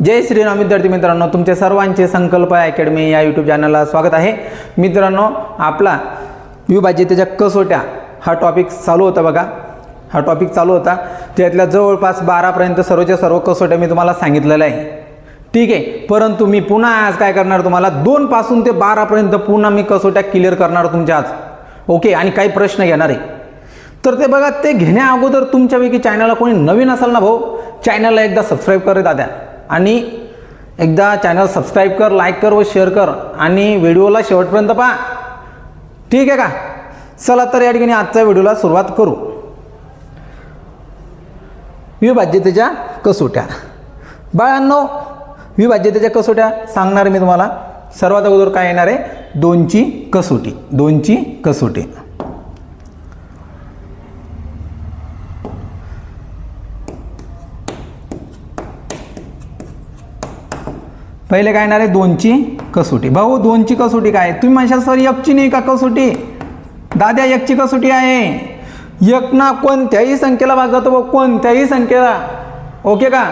जय श्रीराम विद्यार्थी मित्रांनो तुमचे सर्वांचे संकल्प अकॅडमी या यूट्यूब चॅनलला स्वागत आहे. मित्रांनो आपला विभाज्यतेच्या कसोट्या हा टॉपिक चालू होता बघा. हा टॉपिक चालू होता. त्यातल्या जवळपास बारापर्यंत सर्वच्या सर्व कसोट्या मी तुम्हाला सांगितलेल्या आहे. ठीक आहे परंतु मी पुन्हा आज काय करणार तुम्हाला? दोनपासून ते बारापर्यंत पुन्हा मी कसोट्या क्लिअर करणार तुमच्या आज. ओके आणि काही प्रश्न घेणार आहे. तर ते बघा ते घेण्या अगोदर तुमच्यापैकी चॅनलला कोणी नवीन असेल ना भाऊ चॅनलला एकदा सबस्क्राईब करत आद्या आणि एकदा चॅनल सबस्क्राईब कर लाईक कर व शेअर कर आणि व्हिडिओला शेवटपर्यंत पहा. ठीक आहे का? चला तर या ठिकाणी आजच्या व्हिडिओला सुरुवात करू. विभाज्यतेच्या कसोट्या. बाळांनो विभाज्यतेच्या कसोट्या सांगणार मी तुम्हाला. सर्वात अगोदर काय येणार आहे? दोनची कसोटी. दोनची कसोटी. पहिले काय येणार आहे? दोनची कसोटी. भाऊ दोनची कसोटी काय? आहे? तुम्ही म्हणशाल सर एकची नाही का कसोटी? दाद्या एकची कसोटी आहे. एक ना कोणत्याही संख्येला भाग जातो भाऊ कोणत्याही संख्येला. ओके का?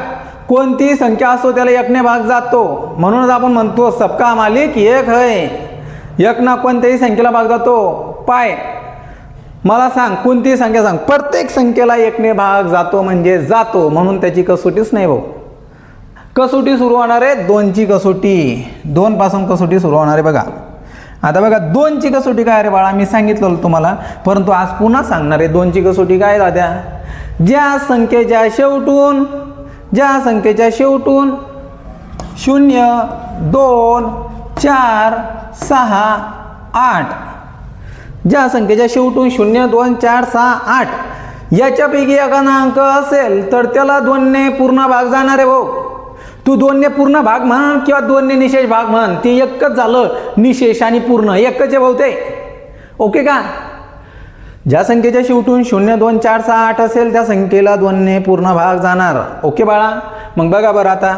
कोणतीही संख्या असो त्याला एकने भाग जातो. म्हणूनच आपण म्हणतो सबका मालिक एक है. एक ना कोणत्याही संख्येला भाग जातो. पाय. मला सांग कोणतीही संख्या सांग. प्रत्येक संख्येला एकने भाग जातो म्हणजे जातो. म्हणून त्याची कसोटीच नाही भाऊ. कसोटी सुरू होणार आहे दोनची कसोटी. दोन पासून कसोटी सुरू होणार आहे बघा. आता बघा दोनची कसोटी काय रे बाळा? मी सांगितलं तुम्हाला परंतु आज पुन्हा सांगणार आहे दोनची कसोटी काय दाद्या? ज्या संख्येच्या शेवटून ज्या संख्येच्या शेवटून शून्य दोन चार सहा आठ. ज्या संख्येच्या शेवटून शून्य दोन चार सहा आठ याच्यापैकी एखादा अंक असेल तर त्याला दोनने पूर्ण भाग जाणार आहे भाऊ. तू दोनने पूर्ण भाग म्हण किंवा दोनने निशेष भाग म्हण ते एकच झालं निशेष आणि पूर्ण एकच आहे भाऊ ओके का? ज्या संख्येच्या शेवटून शून्य दोन चार सहा आठ असेल त्या संख्येला दोनने पूर्ण भाग जाणार. ओके बाळा? मग बघा बरं आता.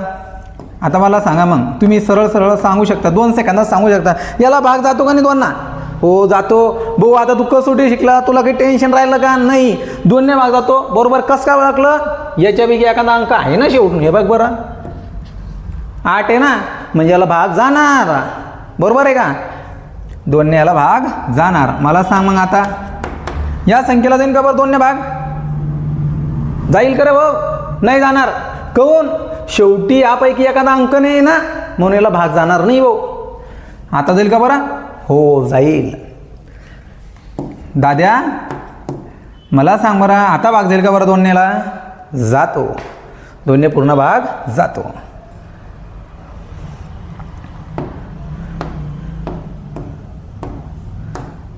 आता मला सांगा मग तुम्ही सरळ सरळ सांगू शकता दोन सेकंदात सांगू शकता. याला भाग जातो का नाही दोनना हो जातो. भाऊ आता तू कसोटी शिकला? तुला काही टेन्शन राहिलं का? नाही. दोनने भाग जातो. बरोबर कस काय ओळखलं? याच्यापैकी एखादा अंक आहे ना शेवटून? हे बघ बरं. आठ आहे ना? म्हणजे याला भाग जाणार. बरोबर आहे का? दोनने याला भाग जाणार. मला सांग मग आता. या संख्येला जाईन का बरं दोनने भाग? जाईल का रे भाऊ? नाही जाणार. कहून शेवटी यापैकी एखादा अंक नाही ना? म्हणून याला भाग जाणार नाही भाऊ. आता जाईल का बरं? हो जाईल. दाद्या मला सांग बरं आता भाग जाईल का बरं दोन्हीला? जातो. दोन्ही पूर्ण भाग जातो.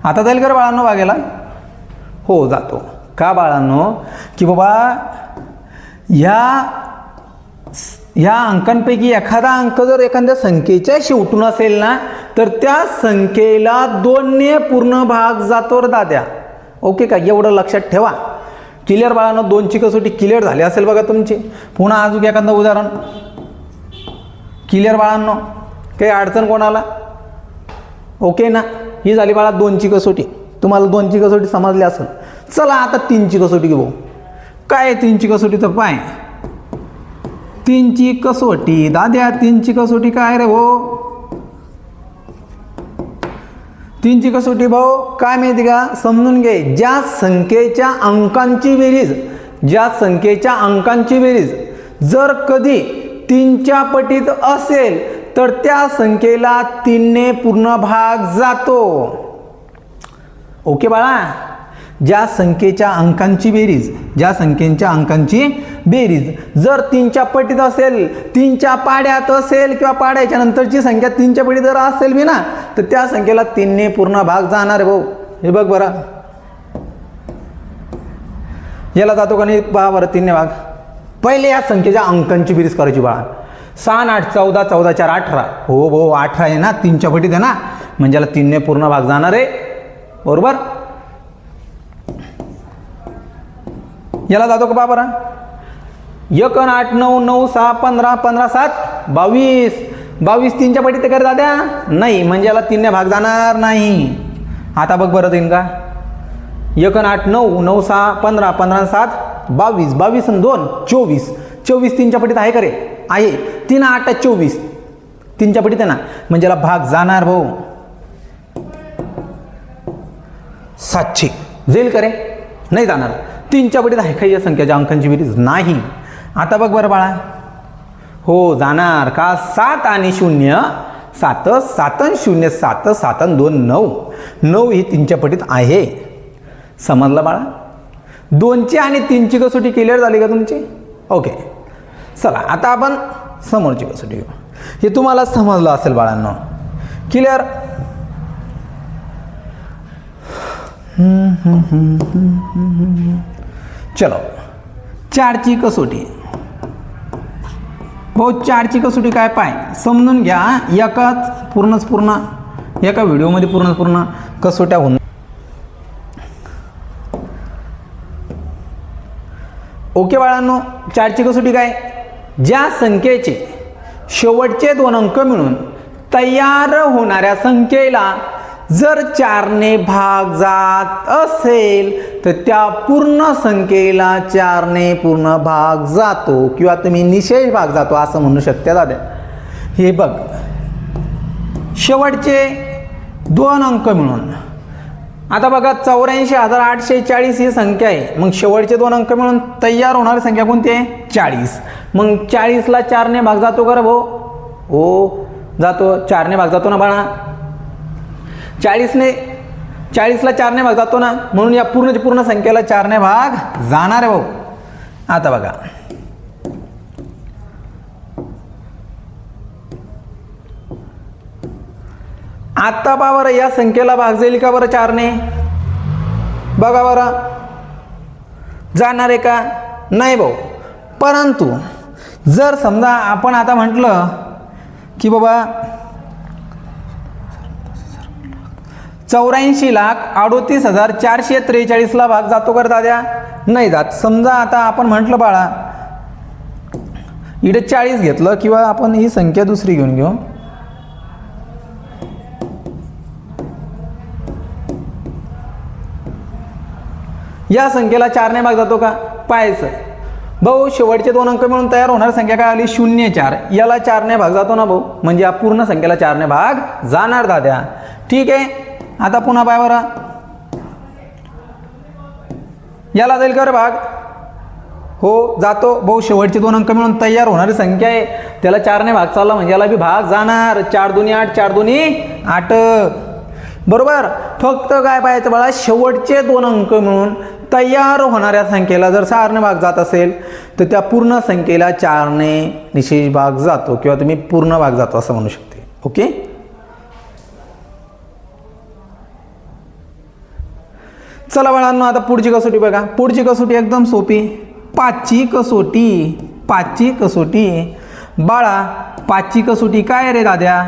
आता जाईल का बाळांनो बागेला हो जातो. का बाळांनो? की बाबा ह्या ह्या अंकांपैकी एखादा अंक जर एखाद्या संख्येच्या शेवटून असेल ना तर त्या संख्येला दोनने पूर्ण भाग जातो दाद्या. ओके का? एवढं लक्षात ठेवा. क्लिअर बाळांनो दोनची कसोटी क्लिअर झाली असेल बघा तुमची. पुन्हा अजून एखादं उदाहरण. क्लिअर बाळांनो काही अडचण कोणाला? ओके ना? ही झाली बाळा दोनची कसोटी. तुम्हाला दोनची कसोटी समजली असेल. चला आता तीनची कसोटी घेऊ. काय तीनची कसोटी तर पाय. तीनची कसोटी. दाद्या तीनची कसोटी काय रे भाऊ? तीनची कसोटी भाऊ काय माहिती का? समजून घे. ज्या संख्येच्या अंकांची बेरीज ज्या संख्येच्या अंकांची बेरीज जर कधी तीनच्या पटीत असेल तर त्या संख्येला तीनने पूर्ण भाग जातो. ओके बाळा? ज्या संख्येच्या अंकांची बेरीज ज्या संख्येच्या अंकांची बेरीज जर तीनच्या पटीत असेल तीनच्या पाड्यात असेल किंवा पाड्याच्या नंतरची संख्या तीनच्या पटीत जर असेल मी ना तर त्या संख्येला तीनने पूर्ण भाग जाणार आहे भाऊ. हे बघ बरं. याला जातो का नाही? पहा बरं तीनने भाग. पहिले या संख्येच्या अंकांची बेरीज करायची बाळा. सहा आठ चौदा चौदा चार अठरा. हो भाऊ अठरा आहे ना? तीनच्या पटीत आहे ना? म्हणजे याला तीनने पूर्ण भाग जाणार आहे. बरोबर? याला जातो का बा एक आठ नऊ नऊ सहा पंधरा पंधरा सात बावीस. बावीस तीनच्या पटीत तर दाद्या नाही म्हणजे याला तीनने भाग जाणार नाही. आता बघ बरं देईन का? एक आठ नऊ नऊ सहा पंधरा पंधरा सात बावीस. बावीस आणि दोन चोवीस. चोवीस तीनच्या पटीत आहे का रे? आहे. तीन आठ चोवीस. तीनच्या पटीत आहे ना म्हणजे याला भाग जाणार भाऊ. सातशे. जाईल करे नाही जाणार. तीनच्या पटीत आहे काही या संख्याच्या अंकांची बेरीज? नाही. आता बघ बरं बाळा. हो जाणार. का? सात आणि शून्य सात सातन शून्य सात सातन दोन नऊ. नऊ ही तीनच्या पटीत आहे. समजलं बाळा? दोनची आणि तीनची कसोटी क्लिअर झाली का तुमची? ओके चला आता आपण समोरची कसोटी घेऊ हे तुम्हाला समजलं असेल बाळांनो. क्लिअर चलो. चारची कसोटी. भाऊ चारची कसोटी काय पाय? समजून घ्या एकाच पूर्णच पूर्ण एका व्हिडिओमध्ये पूर्णच पूर्ण कसोट्या होऊन ओके बाळांनो चारची कसोटी काय? ज्या संख्येचे शेवटचे दोन अंक मिळून तयार होणाऱ्या संख्येला जर चारने भाग जात असेल तर त्या पूर्ण संख्येला चारने पूर्ण भाग जातो किंवा तुम्ही निशेष भाग जातो असं म्हणू शकता दादा. हे बघ. शेवटचे दोन अंक मिळून आता बघा चौऱ्याऐंशी हजार आठशे चाळीस ही संख्या आहे. मग शेवटचे दोन अंक मिळून तयार होणारी संख्या कोणती आहे? चाळीस. मग चाळीसला चारने भाग जातो का भाऊ? हो जातो. चारने भाग जातो ना बाळा? चाळीसने चाळीसला चारने भाग जातो ना? म्हणून या पूर्णच्या पूर्ण संख्येला चारने भाग जाणार आहे भाऊ. आता बघा. आत्ता पा बरं या संख्येला भाग जाईल का बरं चारने? बघा बरं. जाणार आहे का? नाही भाऊ. परंतु जर समजा आपण आता म्हटलं की बाबा चौऱ्याऐंशी लाख अडोतीस हजार चारशे त्रेचाळीसला भाग जातो कर दाद्या? नाही जात. समजा आता आपण म्हटलं बाळा इकडे चाळीस घेतलं किंवा आपण ही संख्या दुसरी घेऊन घेऊ. या संख्येला चारने भाग जातो का? पाहायचं. भाऊ शेवटचे दोन अंक मिळून तयार होणारी. संख्या काय आली? शून्य चार. याला चारने भाग जातो ना भाऊ? म्हणजे या पूर्ण संख्येला चारने भाग जाणार दाद्या. ठीक आहे? आता पुन्हा पाय बरं. याला जाईल का भाग? हो जातो. भाऊ शेवटचे दोन अंक मिळून तयार होणारी संख्या आहे. त्याला चारने भाग चालला म्हणजे याला बी भाग जाणार. चार दोन्ही आठ चार दोन्ही आठ. बरोबर? फक्त काय पाहायचं बाळा शेवटचे दोन अंक मिळून तयार होणाऱ्या संख्येला जर चारने भाग जात असेल तर त्या पूर्ण संख्येला चारने निशेष भाग जातो किंवा तुम्ही पूर्ण भाग जातो असं म्हणू शकते. ओके? चला बाळांना आता पुढची कसोटी बघा. पुढची कसोटी एकदम सोपी. पाचची कसोटी पाचची कसोटी. बाळा पाचची कसोटी काय रे दाद्या?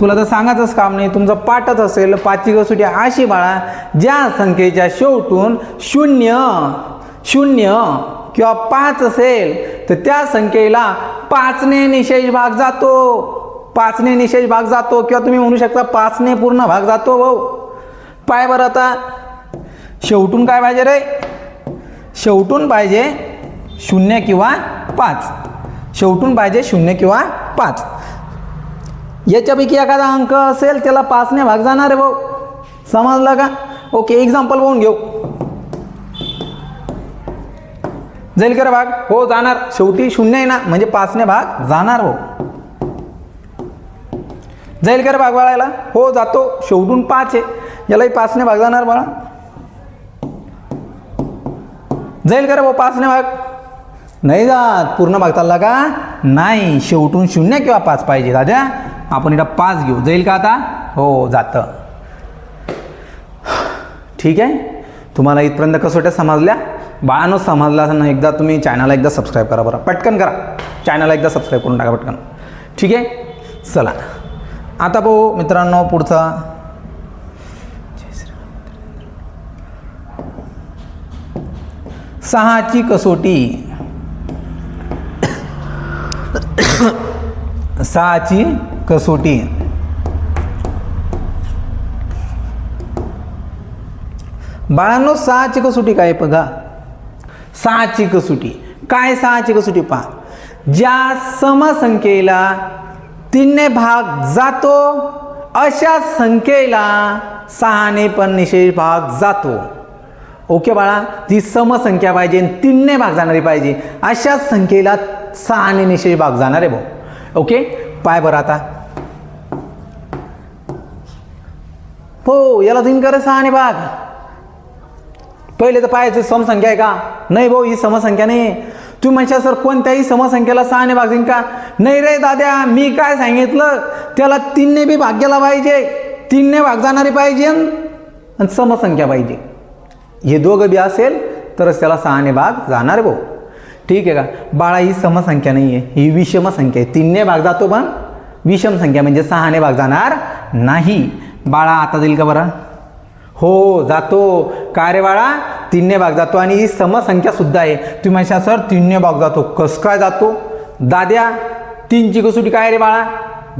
तुला तर सांगायचंच काम नाही. तुमचं पाठच असेल. पाचवी कसोटी अशी बाळा ज्या संख्येच्या शेवटून शून्य शून्य किंवा पाच असेल तर त्या संख्येला पाचने निशेष भाग जातो. पाचने निशेष भाग जातो किंवा तुम्ही म्हणू शकता पाचने पूर्ण भाग जातो भाऊ. पाय बरं आता. शेवटून काय पाहिजे रे? शेवटून पाहिजे शून्य किंवा पाच. शेवटून पाहिजे शून्य किंवा पाच. याच्यापैकी एखादा अंक असेल त्याला पाचने भाग जाणार आहे भाऊ. समजलं का? ओके एक्झाम्पल पाहून घेऊ. जाईल का भाग हो जाणार. शेवटी शून्य आहे ना म्हणजे पाचने भाग जाणार भाऊ. जाईल का भाग बाळायला हो जातो. शेवटून पाच आहे. यालाही पाचने भाग जाणार बाळा जाईल का भाऊ पाचने भाग. नाही जात. पूर्ण भाग चालला का? नाही. शेवटून शून्य किंवा पाच पाहिजे दाद्या आपण इथं पाच घेऊ. जाईल का आता? हो जातं. ठीक आहे? तुम्हाला इथपर्यंत कसोट्या समजल्या? बाळानं समजला असं ना एकदा तुम्ही चॅनलला एकदा सबस्क्राईब करा बरं. पटकन करा. चॅनलला एकदा सबस्क्राईब करून टाका पटकन. ठीक आहे? चला. आता भाऊ मित्रांनो पुढचा. सहाची कसोटी. सहाची कसोटी. बाळांनो सहाची कसोटी काय बघा. सहाची कसोटी. काय सहाची कसोटी पहा. ज्या समसंख्येला तीनने भाग जातो अशा संख्येला सहाने पण निशेष भाग जातो. ओके बाळा ती समसंख्या पाहिजे आणि तीनने भाग जाणारी पाहिजे. अशा संख्येला सहाने निशेष भाग जाणार आहे भाऊ. ओके? पाय बरं आता. हो याला तीन करे सहाने भाग पहिले तर पाहायचं समसंख्या आहे का? नाही भाऊ ही समसंख्या नाही. तू म्हणशा सर कोणत्याही समसंख्येला सहाने भाग देईन का? नाही रे दाद्या मी काय सांगितलं? त्याला तीनने बी भाग गेला पाहिजे. तीनने भाग जाणारे पाहिजे आणि समसंख्या पाहिजे. हे दोघं बी असेल तरच त्याला सहाने भाग जाणार भाऊ. ठीक आहे का? बाळा ही समसंख्या नाही आहे. ही विषम संख्या आहे. तीनने भाग जातो पण विषम संख्या म्हणजे सहाने भाग जाणार नाही. बाळा आता जाईल का बरं? हो जातो. काय रे बाळा? तीनने भाग जातो आणि ही समसंख्यासुद्धा आहे. तुम्ही म्हणशा सर तीनने भाग जातो. कस काय जातो? दाद्या तीनची कसोटी काय रे बाळा?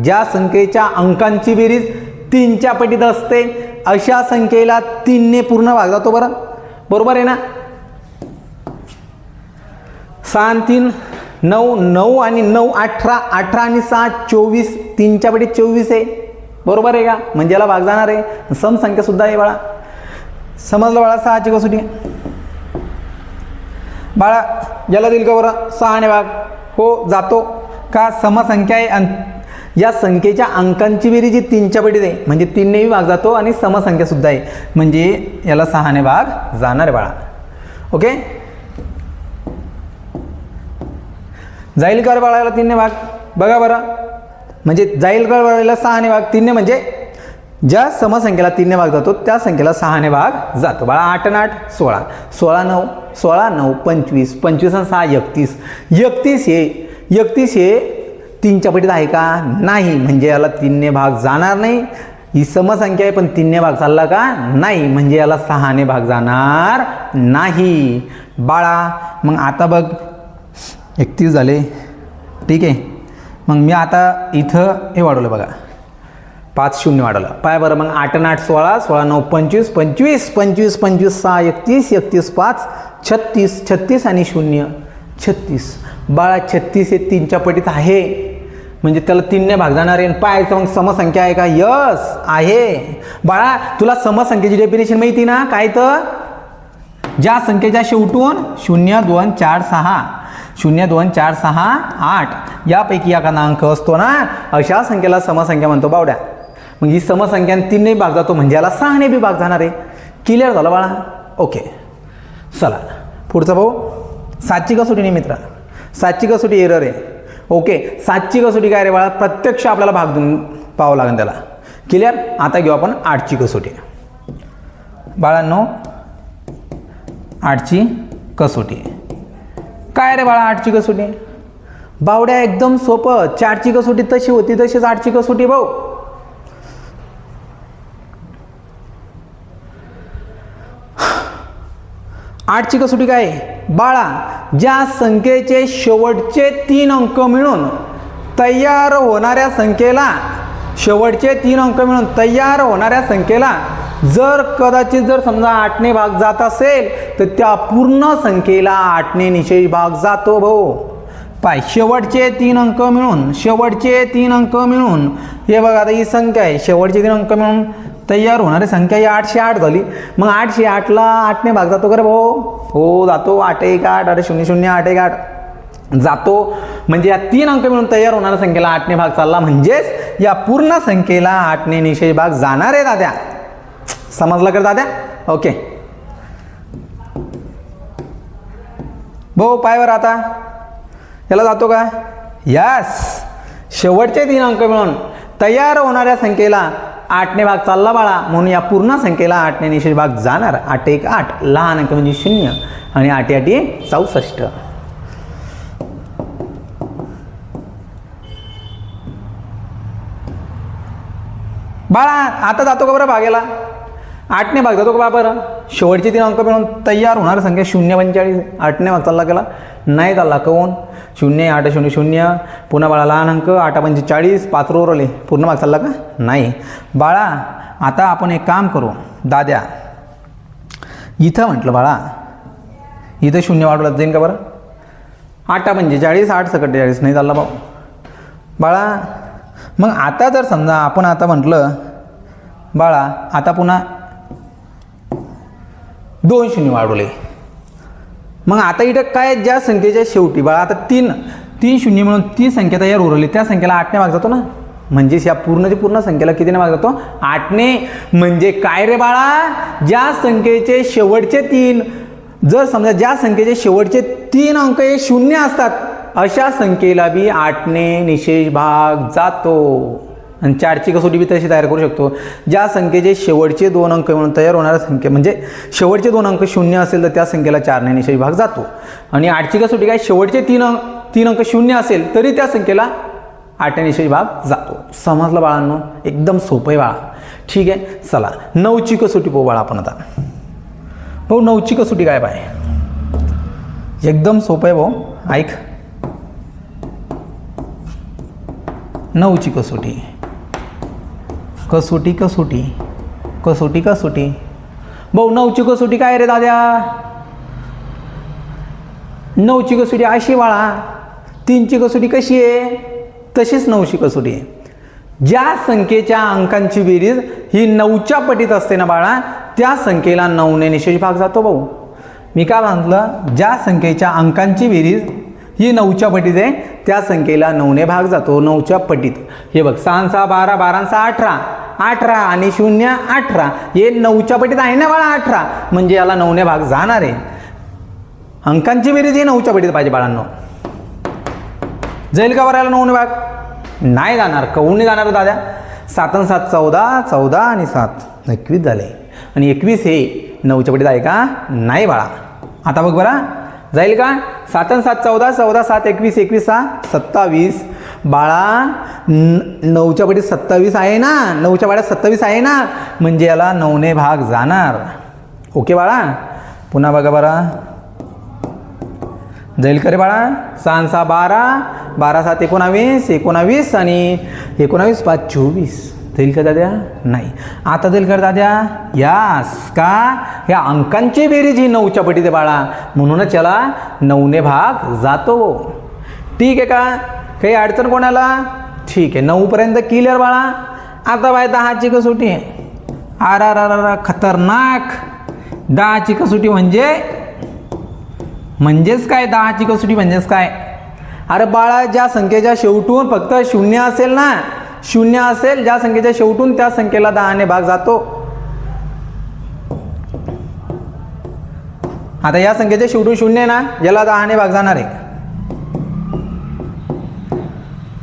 ज्या संख्येच्या अंकांची बेरीज तीनच्या पटीत असते अशा संख्येला तीनने पूर्ण भाग जातो बरं. बरोबर आहे ना? सहा तीन नऊ नऊ आणि नऊ अठरा अठरा आणि सहा चोवीस तीनच्या पटीत चोवीस आहे. बरोबर आहे का? म्हणजे याला भाग जाणार आहे. समसंख्यासुद्धा आहे बाळा. समजलं बाळा? सहाची कसोटी. बाळा याला दिल का बरं? सहाने भाग. हो जातो. का? समसंख्या आहे आणि या संख्येच्या अंकांची बेरीज जी तीनच्या पटीत आहे. म्हणजे तीननेही भाग जातो आणि समसंख्यासुद्धा आहे. म्हणजे याला सहाने भाग जाणार आहे बाळा. ओके? जाईल का रे बाळाला तीनने भाग? बघा बरं. म्हणजे जाईल कळवळीला सहाने भाग तीनने म्हणजे ज्या समसंख्येला तीनने भाग जातो त्या संख्येला सहाने भाग जातो. बाळा आठ आणि आठ सोळा. सोळा नऊ सोळा नऊ पंचवीस. पंचवीस आणि सहा एकतीस. एकतीस हे एकतीस हे तीनच्या पटीत आहे का? नाही. म्हणजे याला तीनने भाग जाणार नाही. ही समसंख्या आहे पण तीनने भाग चालला का? नाही. म्हणजे याला सहाने भाग जाणार नाही. बाळा मग आता बघ. एकतीस झाले. ठीक आहे. मग मी आता इथं हे वाढवलं बघा. पाच शून्य वाढवलं. पाय बरं मग आठ आठ सोळा सोळा नऊ पंचवीस पंचवीस पंचवीस पंचवीस सहा एकतीस एकतीस पाच छत्तीस छत्तीस आणि शून्य छत्तीस. बाळा छत्तीस हे तीनच्या पटीत आहे. म्हणजे त्याला तीनने भाग जाणार आहे. पायचं मग समसंख्या आहे का? यस आहे. बाळा तुला समसंख्येची डेफिनेशन माहिती ना? काय तर? ज्या संख्येच्या शेवटून शून्य दोन चार सहा शून्य दोन चार सहा आठ यापैकी या अंक असतो ना अशा संख्येला समसंख्या म्हणतो बावड्या. मग ही समसंख्या तीनने भाग जातो म्हणजे याला सहाने बी भाग जाणार आहे. क्लिअर झालं बाळा? ओके चला. पुढचा भाऊ सातची कसोटी नाही मित्र सातची कसोटी एरर आहे. ओके सातची कसोटी काय रे बाळा? प्रत्यक्ष आपल्याला भाग देऊन पाहावं लागेल त्याला. क्लिअर आता घेऊ आपण आठची कसोटी. बाळांनो आठची कसोटी. काय रे बाळा आठची कसोटी? बावड्या एकदम सोपं. चारची कसोटी तशी होती तशीच आठची कसोटी भाऊ. आठची कसोटी काय? बाळा ज्या संख्येचे शेवटचे तीन अंक मिळून तयार होणाऱ्या संख्येला शेवटचे तीन अंक मिळून तयार होणाऱ्या संख्येला जर कदाचित जर समजा आठने भाग जात असेल तर त्या पूर्ण संख्येला आठने निषेध भाग जातो भाऊ पाय शेवटचे तीन अंक मिळून शेवटचे तीन अंक मिळून हे बघा आता ही संख्या आहे. शेवटचे तीन अंक मिळून तयार होणारी संख्या ही आठशे आठ झाली. मग आठशे आठला आठने भाग जातो का रे भाऊ हो जातो. आठ एक आठ आठ शून्य शून्य आठ एक आठ. जातो. म्हणजे या तीन अंक मिळून तयार होणाऱ्या संख्येला आठने भाग चालला. म्हणजेच या पूर्ण संख्येला आठने निषेध भाग जाणार आहे दाद्या समजलं का दाद्या ओके भाऊ पायवर आता. याला जातो का? यस शेवटचे तीन अंक मिळून तयार होणाऱ्या संख्येला आठने भाग चालला बाळा. म्हणून या पूर्ण संख्येला आठने निशेष भाग जाणार. आठ एक आठ. लहान अंक म्हणजे शून्य आणि आठ आठी चौसष्ट. बाळा आता जातो का बरं भागेला आठने भाग जातो का बा बरं शेवटचे तीन अंक मिळून तयार होणार संख्या शून्य पंचेचाळीस. आठने भाग चालला गेला नाही चालला कोण शून्य आठ शून्य शून्य. पुन्हा बाळा लहान अंक आठ पंचेचाळीस. पाच रोवर आले पूर्ण भाग चालला का? नाही. बाळा आता आपण एक काम करू. दाद्या इथं म्हटलं बाळा इथं शून्य वाढवलं जाईन का बरं? आठ पंचेचाळीस आठ सत्तेचाळीस. नाही चालला भाऊ. बाळा मग आता जर समजा आपण आता म्हटलं बाळा आता पुन्हा दोन शून्य वाढवले. मग आता इथं काय ज्या संख्येच्या शेवटी बाळा आता तीन तीन शून्य म्हणून ती संख्या तयार उरवली त्या संख्येला आठने भाग जातो ना? म्हणजेच या पूर्णची पूर्ण संख्येला कितीने भाग जातो? आठने. म्हणजे काय रे बाळा? ज्या संख्येचे शेवटचे तीन जर समजा ज्या संख्येचे शेवटचे तीन अंक हे शून्य असतात अशा संख्येला बी आठने निशेष भाग जातो. आणि चारची कसोटी बी तशी तयार करू शकतो. ज्या संख्येचे शेवटचे दोन अंक म्हणून तयार होणाऱ्या संख्या म्हणजे शेवटचे दोन अंक शून्य असेल तर त्या संख्येला चारने निषेध भाग जातो. आणि आठची कसोटी काय? शेवटचे तीन अंक तीन अंक शून्य असेल तरी त्या संख्येला आठने निषेध भाग जातो. समजलं बाळांनो? एकदम सोपं आहे बाळा. ठीक आहे? चला. नऊची कसोटी पाहू बाळा आपण आता. भाऊ नऊची कसोटी काय बाय एकदम सोपं आहे भाऊ. ऐक. नऊची कसोटी. कसोटी कसोटी. कसोटी कसोटी. भाऊ नऊची कसोटी काय रे दाद्या? नऊची कसोटी अशी बाळा तीनची कसोटी कशी आहे? तशीच नऊची कसोटी आहे. ज्या संख्येच्या अंकांची बेरीज ही नऊच्या पटीत असते ना बाळा त्या संख्येला नऊने निशेष भाग जातो भाऊ. मी काय म्हटलं? ज्या संख्येच्या अंकांची बेरीज ही नऊच्या पटीत आहे त्या संख्येला नऊने भाग जातो नऊच्या पटीत. हे बघ सहा सहा बारा बारा सहा अठरा. अठरा आणि शून्य अठरा. हे नऊच्या पटीत आहे ना बाळा अठरा? म्हणजे याला नऊने भाग जाणार आहे. अंकांची बेरीज ही नऊच्या पटीत पाहिजे बाळांनो. जाईल का बरायला नऊने भाग? नाही जाणार. कहून जाणार हो दादा? सात आणि सात चौदा चौदा आणि सात. एकवीस झाले. आणि एकवीस हे नऊच्या पटीत आहे का? नाही बाळा. आता बघ बरा. जाईल का? सात आणि सात चौदा चौदा सात एकवीस एकवीस सहा सत्तावीस. बाळा न नऊच्या पटीत सत्तावीस आहे ना नऊच्या पाड्यात सत्तावीस आहे ना म्हणजे याला नऊने भाग जाणार. ओके बाळा? पुन्हा बघा बरा. जाईल का रे बाळा? सहा सहा बारा. बारा सात एकोणावीस. एकोणावीस आणि एकोणावीस पाच चोवीस. जाईल का दाद्या? नाही. आता जाईल का दाद्या? यास का? या अंकांची बेरीज ही नऊच्या पटीत आहे बाळा. म्हणूनच याला नऊने भाग जातो. ठीक आहे का? काही अडचण कोणाला? ठीक आहे नऊपर्यंत क्लिअर बाळा. आता बाय दहाची कसोटी आहे. आर आर आर आर खतरनाक. दहाची कसोटी म्हणजे? म्हणजेच काय दहाची कसोटी म्हणजेच काय? अरे बाळा ज्या संख्येच्या शेवटून फक्त शून्य असेल ना शून्य असेल ज्या संख्येच्या शेवटून त्या संख्येला दहाने भाग जातो. आता या संख्येच्या शेवटून शून्य आहे ना याला दहाने भाग जाणार आहे.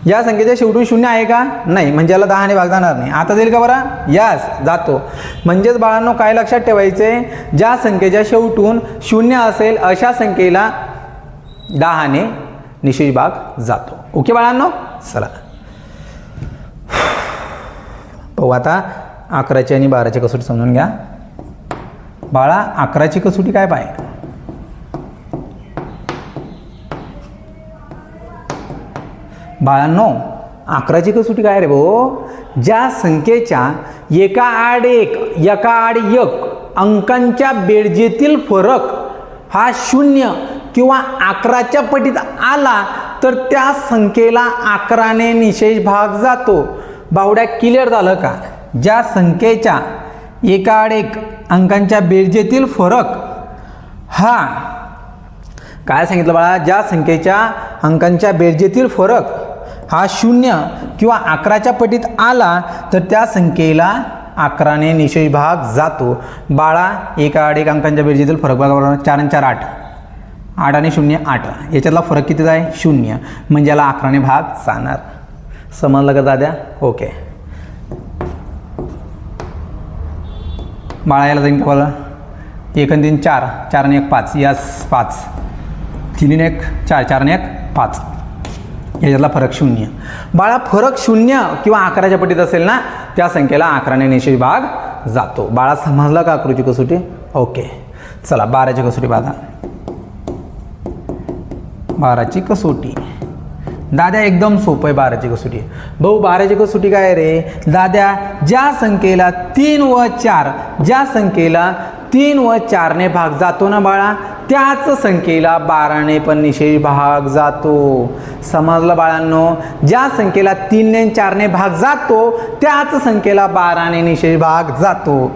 या संख्येच्या शेवटून शून्य आहे का? नाही. म्हणजे याला दहाने भाग जाणार नाही. आता जाईल का बरं? यास जातो. म्हणजेच बाळांनो काय लक्षात ठेवायचे? ज्या संख्येच्या शेवटून शून्य असेल अशा संख्येला दहाने निशेष भाग जातो. ओके बाळांनो? चला. पाहू आता अकराची आणि बाराची कसोटी समजून घ्या. बाळा अकराची कसोटी काय पाहिजे बाळांनो अकराची कसोटी काय रे भाऊ? ज्या संख्येच्या एका आड एक एका आड एक अंकांच्या बेरजेतील फरक हा शून्य किंवा अकराच्या पटीत आला तर त्या संख्येला अकराने निशेष भाग जातो. बावड्या क्लिअर झालं का? ज्या संख्येच्या एका आड एक अंकांच्या बेरजेतील फरक हा काय सांगितलं बाळा? ज्या संख्येच्या अंकांच्या बेरजेतील फरक हा शून्य किंवा अकराच्या पटीत आला तर त्या संख्येला अकराने निशेष भाग जातो. बाळा एका आड एक अंकांच्या बेरजेतील फरक बघा चार आणि चार आठ. आठ आणि शून्य आठ. याच्यातला फरक किती आहे? शून्य. म्हणजे याला अकराने भाग जाणार. समजलं का दाद्या? ओके. बाळा याला जाईन का एक आणि तीन चार. चार आणि एक पाच. यास पाच. तीन एक चार. चार आणि एक पाच. याच्यातला फरक शून्य. बाळा फरक शून्य किंवा अकराच्या पटीत असेल ना त्या संख्येला अकराने निशेष भाग जातो. बाळा समजला का आकृती कसोटी? ओके. चला बाराची कसोटी बाधा बाराची कसोटी. दाद्या एकदम सोपं आहे बाराची कसोटी. भाऊ बाराची कसोटी काय रे? दाद्या ज्या संख्येला तीन व चार ज्या संख्येला तीन व चारने भाग जातो ना बाळा त्याच संख्येला बाराने पण निषेध भाग जातो. समजलं बाळांनो? ज्या संख्येला तीनने चारने भाग जातो त्याच संख्येला बाराने निषेध भाग जातो.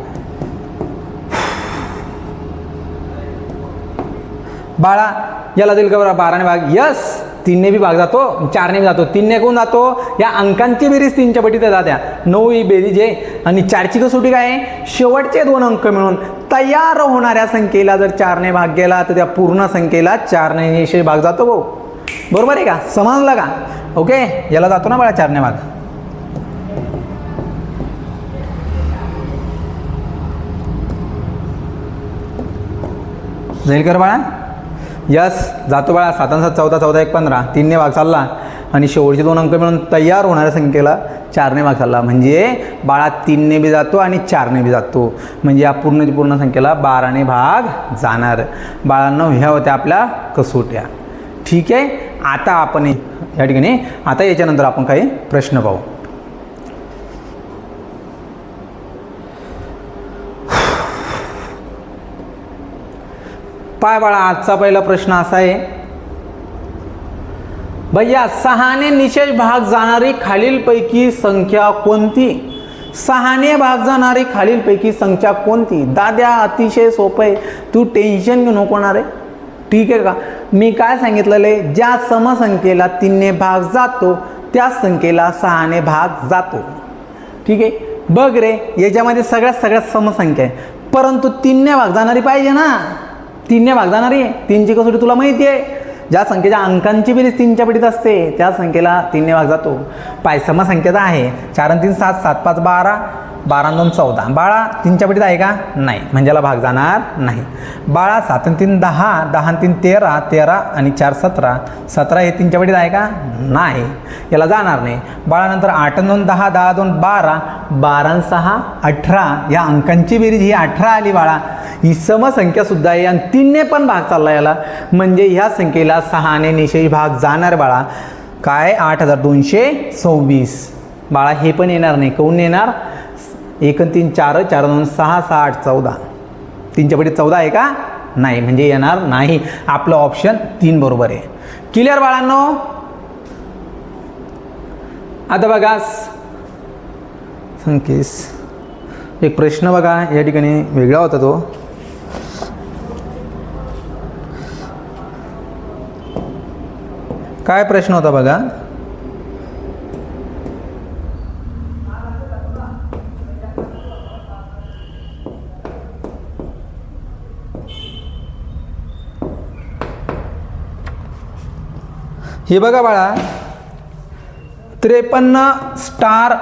बाळा याला दिल का बरं? बाराने भाग. यस तीनने बी भाग जातो चारने बी जातो. तीनने कोण जातो? या अंकांची बेरीज तीनच्या पटीत जात्या. नऊ ही बेरीज आहे. आणि चारची कसोटी काय आहे? शेवटचे दोन अंक मिळून तयार होणाऱ्या संख्येला जर चारने भाग गेला तर त्या पूर्ण संख्येला चारने निशेष भाग जातो भाऊ. बरोबर आहे का? समजलं का ओके? याला जातो ना बाळा चारने भाग. जाईल कर बाळा? यस. जातो बाळा. सात सात चौदा चौदा एक पंधरा. तीनने भाग चालला. आणि शेवटचे दोन अंक मिळून तयार होणाऱ्या संख्येला चारने भाग चालला म्हणजे बाळा तीनने बी जातो आणि चारने बी जातो. म्हणजे या पूर्ण पूर्ण संख्येला बाराने भाग जाणार. बाळांना ह्या होत्या आपल्या कसोट्या. ठीक आहे? आता आपण या ठिकाणी आता याच्यानंतर आपण काही प्रश्न पाहू. पाय बाळा आजचा पहिला प्रश्न असा आहे. भैया सहाने निशेष भाग जाणारी खालीलपैकी संख्या कोणती? सहाने भाग जाणारी खालीलपैकी संख्या कोणती? दाद्या अतिशय सोपं आहे. तू टेन्शन घेऊ नको ना रे. ठीक आहे का? मी काय सांगितलेलं आहे? ज्या समसंख्येला तीनने भाग जातो त्या संख्येला सहाने भाग जातो. ठीक आहे? बघ रे याच्यामध्ये सगळ्यात सगळ्यात समसंख्या आहे. परंतु तीनने भाग जाणारी पाहिजे ना. तीनने भाग जाणारी आहे. तीनची कसोटी तुला माहिती आहे. ज्या संख्येच्या अंकांची बेरीज तीनच्या पटीत असते त्या संख्येला तीनने भाग जातो. पायसम संख्येचा आहे. चार तीन सात सात पाच बारा. बारा दोन चौदा. बाळा तीनच्या पटीत आहे का? नाही. म्हणजे याला भाग जाणार नाही. बाळा सात आणि तीन दहा दहा तीन तेरा तेरा आणि चार सतरा. सतरा हे तीनच्या पटीत आहे का? नाही. याला जाणार नाही. बाळानंतर आठ दोन दहा दहा दोन बारा. बारा सहा अठरा. या अंकांची बेरीज ही अठरा आली बाळा. ही समसंख्यासुद्धा आहे आणि तीनने पण भाग चालला याला. म्हणजे ह्या संख्येला सहाने निशेष भाग जाणार बाळा. काय? आठ हजार दोनशे सव्वीस. बाळा हे पण येणार नाही. कोण येणार? एक तीन चार चार दोन सहा सहा आठ चौदा. तीनच्या चौदा आहे का? नाही. म्हणजे येणार नाही. आपलं ऑप्शन तीन बरोबर आहे. क्लिअर बाळांनो? आता बघा संकेस. एक प्रश्न बघा या ठिकाणी वेगळा होता तो. काय प्रश्न होता बघा? हे बघा बाळा. त्रेपन्न स्टार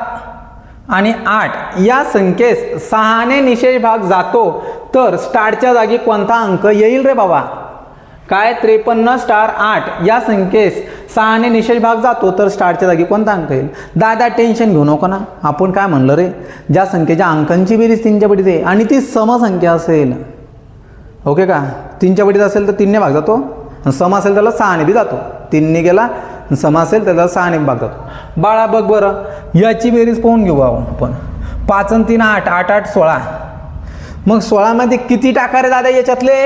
आणि आठ या संख्येस सहाने निशेष भाग जातो. तर स्टारच्या जागी कोणता अंक येईल रे बाबा? काय? त्रेपन्न स्टार आठ या संख्येस सहाने निशेष भाग जातो तर स्टारच्या जागी कोणता अंक येईल? दादा टेन्शन घेऊ नको ना. आपण काय म्हणलं रे? ज्या संख्येच्या अंकांची बेरीज तीनच्या पटीत आहे आणि ती समसंख्या असेल. ओके का? तीनच्या पटीत असेल तर तीनने भाग जातो. आणि सम असेल त्याला सहाने बी जातो. तीनने गेला आणि असेल त्याला सहाने भागतात. बाळा बघ बरं याची बेरीज पाहून घेऊ आपण. पाच आणि तीन आठ आठ आठ सोळा. मग सोळामध्ये किती टाका रे दादा याच्यातले?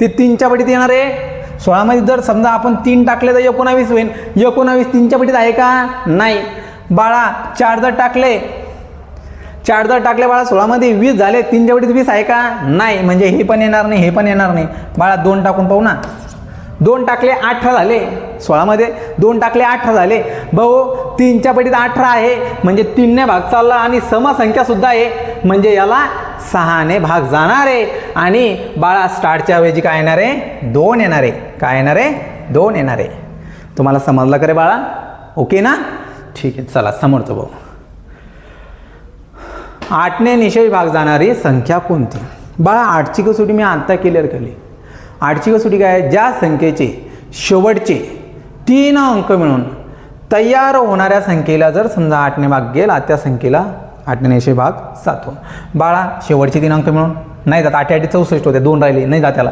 ते तीनच्या पटीत येणार आहे. सोळामध्ये जर समजा आपण तीन टाकले तर एकोणावीस होईल एकोणावीस तीनच्या पटीत आहे का? नाही. बाळा चार जर टाकले चार जर टाकले बाळा सोळामध्ये वीस झाले तीनच्या पटीत वीस आहे का? नाही. म्हणजे हे पण येणार नाही हे पण येणार नाही. बाळा दोन टाकून पाहू ना. दोन टाकले अठरा झाले. सोळामध्ये दोन टाकले अठरा झाले. भाऊ तीनच्या पटीत अठरा आहे. म्हणजे तीनने भाग चालला आणि समसंख्यासुद्धा आहे. म्हणजे याला सहाने भाग जाणार आहे. आणि बाळा स्टार्टच्या ऐवजी काय येणार आहे? दोन येणार आहे. काय येणार आहे? दोन येणार आहे. तुम्हाला समजलं का रे बाळा? ओके ना? ठीक आहे चला समोरचं भाऊ आठने निशेष भाग जाणारी संख्या कोणती? बाळा आठची कसोटी मी आत्ता क्लिअर केली. आठची कसोटी काय? आहे? ज्या संख्येचे शेवटचे तीन अंक मिळून तयार होणाऱ्या संख्येला जर समजा आठने भाग गेला त्या संख्येला आठने भाग जातो बाळा शेवटचे तीन अंक मिळून. नाही जात आठ आठ चौसष्ट होते दोन राहिले नाही जात त्याला.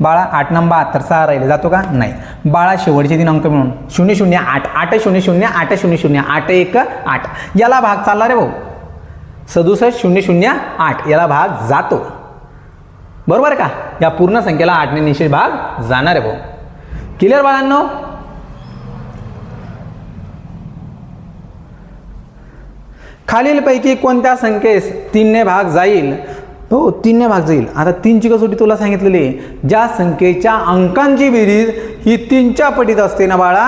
बाळा आठ नंबर बहात्तर सहा राहिले जातो का? नाही. बाळा शेवटचे तीन अंक मिळून. शून्य शून्य आठ. आठ शून्य शून्य आठ शून्य शून्य आठ एक आठ. याला भाग चालला रे भाऊ. सदुसष्ट शून्य शून्य आठ. याला भाग जातो. बरोबर आहे का? या पूर्ण संख्येला आठने निषेध भाग जाणार आहे भाऊ. क्लिअर बाळांनो? खालीलपैकी कोणत्या संख्येस तीनने भाग जाईल? हो तीनने भाग जाईल. आता तीनची कसोटी तुला सांगितलेली आहे. ज्या संख्येच्या अंकांची बेरीज ही तीनच्या पटीत असते ना बाळा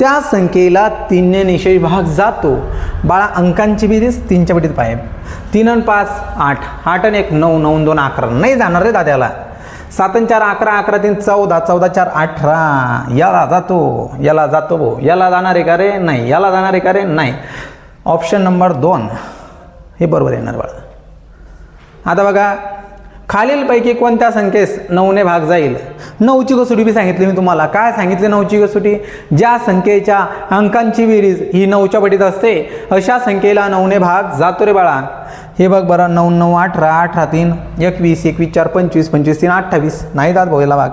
त्या संख्येला तीनने निषेध भाग जातो. बाळा अंकांची बेरीज तीनच्या पटीत पाहिजे. तीन आणि पाच आठ. आठ आणि एक नऊ नऊ दोन अकरा. नाही जाणार रे दाद्याला. सात आणि चार अकरा अकरा तीन चौदा. चौदा चार अठरा. याला जातो. याला जातो भाऊ. याला जाणार आहे का रे? नाही. याला जाणार आहे का रे? नाही. ऑप्शन नंबर दोन. हे बरोबर येणार बाळा. आता बघा. खालीलपैकी कोणत्या संख्येस नऊने भाग जाईल? नऊची कसोटी बी सांगितली मी तुम्हाला. काय सांगितली नऊची कसोटी? ज्या संख्येच्या अंकांची बेरीज ही नऊच्या पटीत असते अशा संख्येला नऊने भाग जातो रे बाळा. हे बघ बरं नऊ नऊ अठरा अठरा तीन एकवीस एकवीस चार पंचवीस पंचवीस तीन अठ्ठावीस. नाही जात भाऊ याला भाग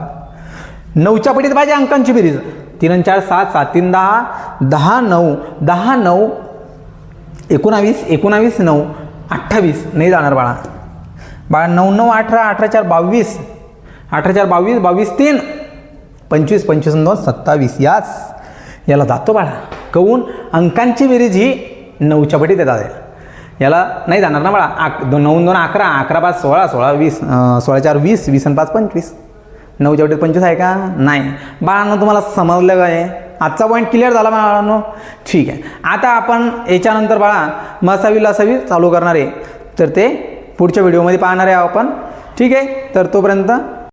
नऊच्या पटीत पाहिजे अंकांची बेरीज तीन आणि चार सात सात तीन दहा दहा नऊ दहा नऊ एकोणावीस एकोणावीस नऊ अठ्ठावीस. नाही जाणार बाळा. बाळा नऊ नऊ अठरा अठरा चार बावीस. अठरा चार बावीस बावीस तीन. पंचवीस पंचवीस दोन सत्तावीस. याच याला जातो बाळा. कहून अंकांची बेरीज ही नऊच्या पटीत येतात. याला नाही जाणार ना बाळा आक दोन नऊ दोन अकरा अकरा पाच सोळा सोळा वीस सोळा चार वीस वीस आणि पाच पंचवीस. नऊ पटीत पंचवीस आहे का? नाही. बाळांनो तुम्हाला समजलं काय आजचा पॉईंट क्लिअर झाला बाळांनो? ठीक आहे. आता आपण याच्यानंतर बाळा मसावी लसावी चालू करणार आहे. तर ते पुढच्या व्हिडिओमध्ये पाहणार आहे आपण. ठीक आहे? तर तोपर्यंत